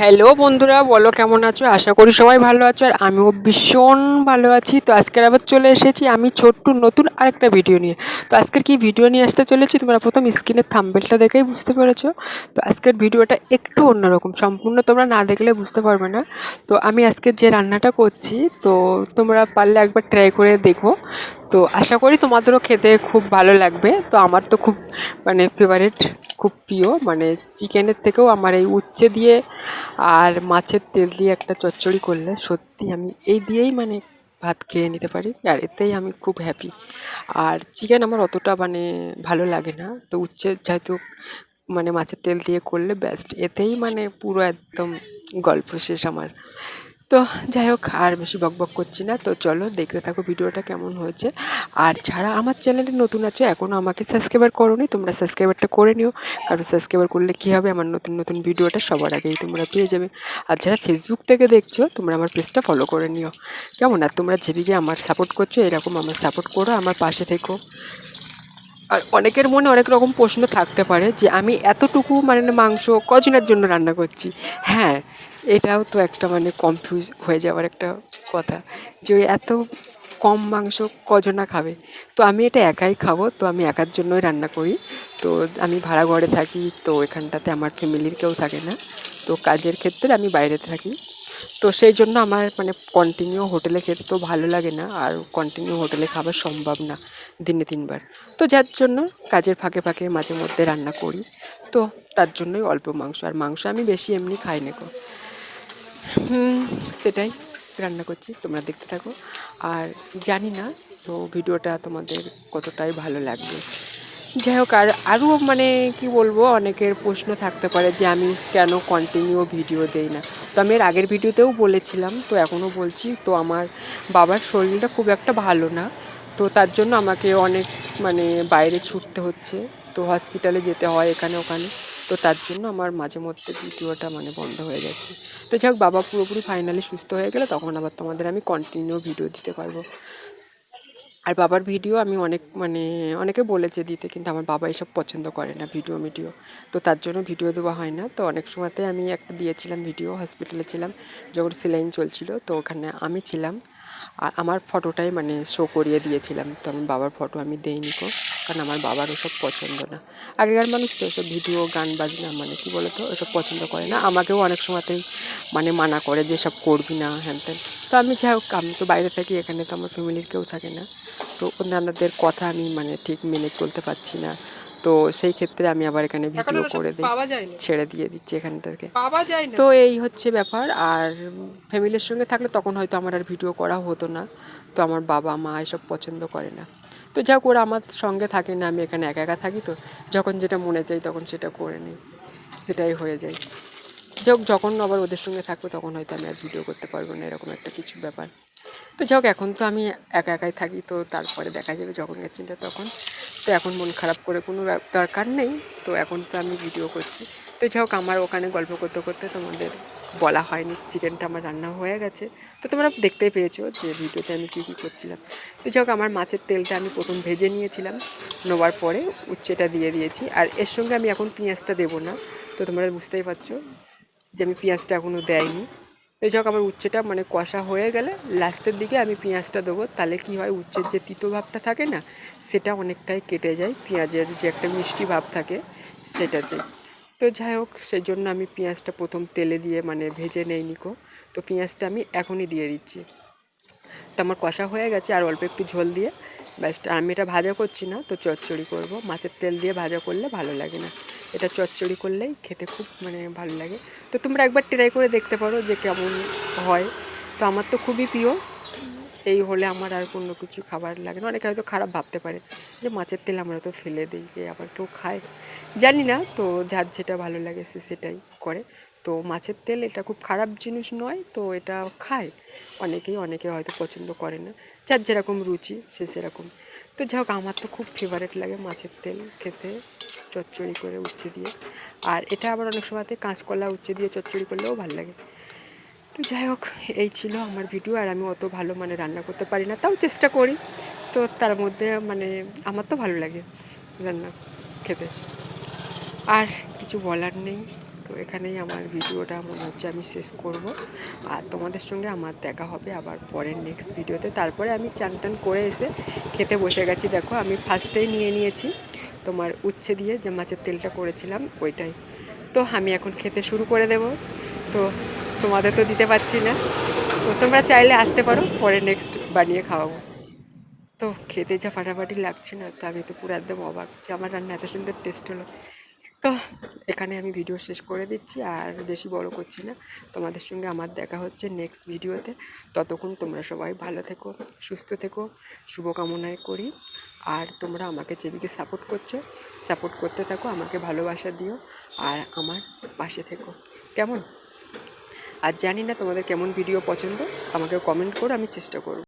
Hello বন্ধুরা, বলো কেমন আছো? আশা করি সবাই ভালো আছো আর আমিও ভীষণ ভালো আছি। তো আজকের আবার চলে এসেছি আমি ছোট্ট নতুন আরেকটা ভিডিও নিয়ে। তো আজকের কি ভিডিও নিয়ে আসতে চলেছি তোমরা প্রথম স্ক্রিনের থাম্বেলটা দেখেই বুঝতে পেরেছ। তো আজকের ভিডিওটা একটু অন্যরকম, সম্পূর্ণ তোমরা না দেখলে বুঝতে পারবে না। তো আমি আজকে যে রান্নাটা করছি, তো তোমরা পারলে একবার ট্রাই করে দেখো। তো আশা করি তোমাদেরও খেতে খুব ভালো লাগবে। তো আমার তো খুব মানে ফেভারিট খুব প্রিয়। মানে চিকেনের থেকেও আমার এই উচ্ছে দিয়ে আর মাছের তেল দিয়ে একটা চচ্চড়ি করলে সত্যি আমি এই দিয়েই মানে ভাত খেয়ে নিতে পারি। আর এতেই আমি খুব হ্যাপি আর চিকেন আমার অতটা মানে ভালো লাগে না। তো উচ্ছে যেহেতু মানে মাছের তেল দিয়ে করলে বেস্ট এতেই মানে পুরো একদম গল্প শেষ আমার। তো যাই হোক, আর বেশি বকবক করছি না। তো চলো দেখতে থাকো ভিডিওটা কেমন হয়েছে। আর যারা আমার চ্যানেলে নতুন আছে এখনও আমাকে সাবস্ক্রাইবার করোনি, তোমরা সাবস্ক্রাইবারটা করে নিও। কারণ সাবস্ক্রাইবার করলে কী হবে? আমার নতুন নতুন ভিডিওটা সবার আগেই তোমরা পেয়ে যাবে। আর যারা ফেসবুক থেকে দেখছ, তোমরা আমার পেজটা ফলো করে নিও। কেমন? আর তোমরা যেদিকে আমার সাপোর্ট করছ, এরকম আমার সাপোর্ট করো, আমার পাশে থেকো। আর অনেকের মনে অনেক রকম প্রশ্ন থাকতে পারে যে, আমি এতটুকু মানে মাংস কজনের জন্য রান্না করছি? হ্যাঁ এটাও তো একটা মানে কনফিউজ হয়ে যাওয়ার একটা কথা যে এত কম মাংস কজনা খাবে। তো আমি এটা একাই খাব, তো আমি একার জন্যই রান্না করি। তো আমি ভাড়া ঘরে থাকি, তো এখানটাতে আমার ফ্যামিলির কেউ থাকে না। তো কাজের ক্ষেত্রে আমি বাইরে থাকি। তো সেই জন্য আমার মানে কন্টিনিউ হোটেলে খেতে তো ভালো লাগে না, আর কন্টিনিউ হোটেলে খাওয়া সম্ভব না দিনে তিনবার। তো যার জন্য কাজের ফাঁকে ফাঁকে মাঝে মধ্যে রান্না করি। তো তার জন্যই অল্প মাংস, আর মাংস আমি বেশি এমনি খাই না সেটাই রান্না করছি, তোমরা দেখতে থাকো। আর জানি না, তো ভিডিওটা তোমাদের কতটাই ভালো লাগবে। যাই হোক, আর আরও মানে কি বলব, অনেকের প্রশ্ন থাকতে পারে যে আমি কেন কন্টিনিউ ভিডিও দেই না। তো আমি এর আগের ভিডিওতেও বলেছিলাম, তো এখনও বলছি, তো আমার বাবার শরীরটা খুব একটা ভালো না। তো তার জন্য আমাকে অনেক মানে বাইরে ছুটতে হচ্ছে, তো হসপিটালে যেতে হয় এখানে ওখানে। তো তার জন্য আমার মাঝে মধ্যে ভিডিওটা মানে বন্ধ হয়ে যাচ্ছে। তো যাই বাবা পুরোপুরি ফাইনালি সুস্থ হয়ে গেলে তখন আবার তোমাদের আমি কন্টিনিউ ভিডিও দিতে পারব। আর বাবার ভিডিও আমি অনেক মানে অনেকে বলেছে দিতে, কিন্তু আমার বাবা এসব পছন্দ করে না ভিডিও মিডিও। তো তার জন্য ভিডিও দেওয়া হয় না। তো অনেক সময়তে আমি একটা দিয়েছিলাম ভিডিও হসপিটালে ছিলাম, যখন সেলাইন চলছিল, তো ওখানে আমি ছিলাম। আর আমার ফটোটাই মানে শো করিয়ে দিয়েছিলাম। তো আমার বাবার ফটো আমি দেইনি তো কারণ আমার বাবার ওসব পছন্দ না। আগেকার মানুষ তো ওসব ভিডিও গান বাজনা মানে কি বলতো ওসব পছন্দ করে না। আমাকেও অনেক সময়তেই মানে মানা করে যে সব করবি না হ্যান ত্যান। তো আমি যাই হোক আমি তো বাইরে থাকি এখানে তো আমার ফ্যামিলির কেউ থাকে না। তো অন্যান্যদের কথা আমি মানে ঠিক মেনে চলতে পারছি না। তো সেই ক্ষেত্রে আমি আবার এখানে ভিডিও করে দিই ছেড়ে দিয়ে দিচ্ছি এখান থেকে তো এই হচ্ছে ব্যাপার। আর ফ্যামিলির সঙ্গে থাকলে তখন হয়তো আমার আর ভিডিও করা হতো না। তো আমার বাবা মা এসব পছন্দ করে না। তো যা ওরা আমার সঙ্গে থাকে না, আমি এখানে একা একা থাকি তো। যখন যেটা মনে চাই তখন সেটা করে নিই। সেটাই হয়ে যায়। যাক, যখন আবার ওদের সঙ্গে থাকব, তখন হয়তো আমি আর ভিডিও করতে পারব না, এরকম একটা কিছু ব্যাপার। তো যাক, এখন তো আমি একা একাই থাকি, তো তারপরে দেখা যাবে যখন চিন্তা তখন। তো এখন মন খারাপ করে কোনো দরকার নেই, তো এখন তো আমি ভিডিও করছি। তো যাই হোক আমার ওখানে গল্প করতে করতে তোমাদের বলা হয়নি, চিকেনটা আমার রান্না হয়ে গেছে। তো তোমরা দেখতেই পেয়েছ যে ভিডিওতে আমি কী কী করছিলাম। তো যাই হোক আমার মাছের তেলটা আমি প্রথম ভেজে নিয়েছিলাম, নেওয়ার পরে উচ্ছেটা দিয়ে দিয়েছি। আর এর সঙ্গে আমি এখন পেঁয়াজটা দেবো না, তো তোমরা বুঝতেই পারছ। যে আমি পেঁয়াজটা এখনও দেয়নি। এই যাক আমার উচ্ছেটা মানে কষা হয়ে গেলে লাস্টের দিকে আমি পেঁয়াজটা দেবো। তাহলে কি হয়, উচ্ছের যে তিতো ভাবটা থাকে না, সেটা অনেকটাই কেটে যায়। পেঁয়াজের যে একটা মিষ্টি ভাব থাকে, সেটাতে। তো যাই হোক সেই জন্য আমি পেঁয়াজটা প্রথম তেলে দিয়ে মানে ভেজে নেই নিকো। তো পেঁয়াজটা আমি এখনই দিয়ে দিচ্ছি। তো আমার কষা হয়ে গেছে, আর অল্প একটু ঝোল দিয়ে। ব্যাস, আমি এটা ভাজা করছি না, তো চচ্চড়ি করব। মাছের তেল দিয়ে ভাজা করলে ভালো লাগে না। এটা চচ্চড়ি করলেই খেতে খুব মানে ভালো লাগে। তো তোমরা একবার ট্রাই করে দেখতে পারো যে কেমন হয়। তো আমার তো খুবই প্রিয়। এই হলে আমার আর কোনো কিছু খাবার লাগে না। অনেকে হয়তো খারাপ ভাবতে পারে যে মাছের তেল আমরা তো ফেলে দিই, যে আবার কেউ খায়। জানি না, তো যার যেটা ভালো লাগে সে সেটাই করে। তো মাছের তেল এটা খুব খারাপ জিনিস নয়, তো এটা খায়। অনেকেই, অনেকে হয়তো পছন্দ করে না। যার যেরকম রুচি, সে সেরকম। তো যাই হোক, আমার তো খুব ফেভারেট লাগে মাছের তেল খেতে। চচ্চড়ি করে উচ্ছে দিয়ে। আর এটা আবার অনেক সময়তে কাঁচকলা উচ্ছে দিয়ে চচ্চড়ি করলেও ভালো লাগে। তো যাই হোক, এই ছিল আমার ভিডিও আর আমি অত ভালো মানে রান্না করতে পারি না, তাও চেষ্টা করি। তো তার মধ্যে মানে আমার তো ভালো লাগে রান্না খেতে। আর কিছু বলার নেই, তো এখানেই আমার ভিডিওটা মনে হচ্ছে আমি শেষ করব। আর তোমাদের সঙ্গে আমার দেখা হবে আবার পরের নেক্সট ভিডিওতে তারপরে আমি চান করে এসে খেতে বসে গেছি। দেখো আমি ফার্স্টেই নিয়ে নিয়েছি। তোমার উচ্ছে দিয়ে যে মাছের তেলটা করেছিলাম, ওইটাই। তো আমি এখন খেতে শুরু করে দেব। তো তোমাদের তো দিতে পারছি না। তো তোমরা চাইলে আসতে পারো, পরে নেক্সট বানিয়ে খাওয়াবো। তো খেতে যা ফাটাফাটি লাগছে না, তো আমি তো পুরো একদম অবাক যে আমার রান্না এত সুন্দর টেস্ট হলো। তো এখানে আমি ভিডিও শেষ করে দিচ্ছি, আর বেশি বড় করছি না। তোমাদের সঙ্গে আমার দেখা হচ্ছে নেক্সট ভিডিওতে। ততক্ষণ তোমরা সবাই ভালো থেকো, সুস্থ থেকো, শুভকামনায় করি। আর তোমরা আমাকে যেদিকে সাপোর্ট করছ সাপোর্ট করতে থাকো, আমাকে ভালোবাসা দিও, আর আমার পাশে থেকো। কেমন? আর জানি না তোমাদের কেমন ভিডিও পছন্দ আমাকে কমেন্ট করো, আমি চেষ্টা করব।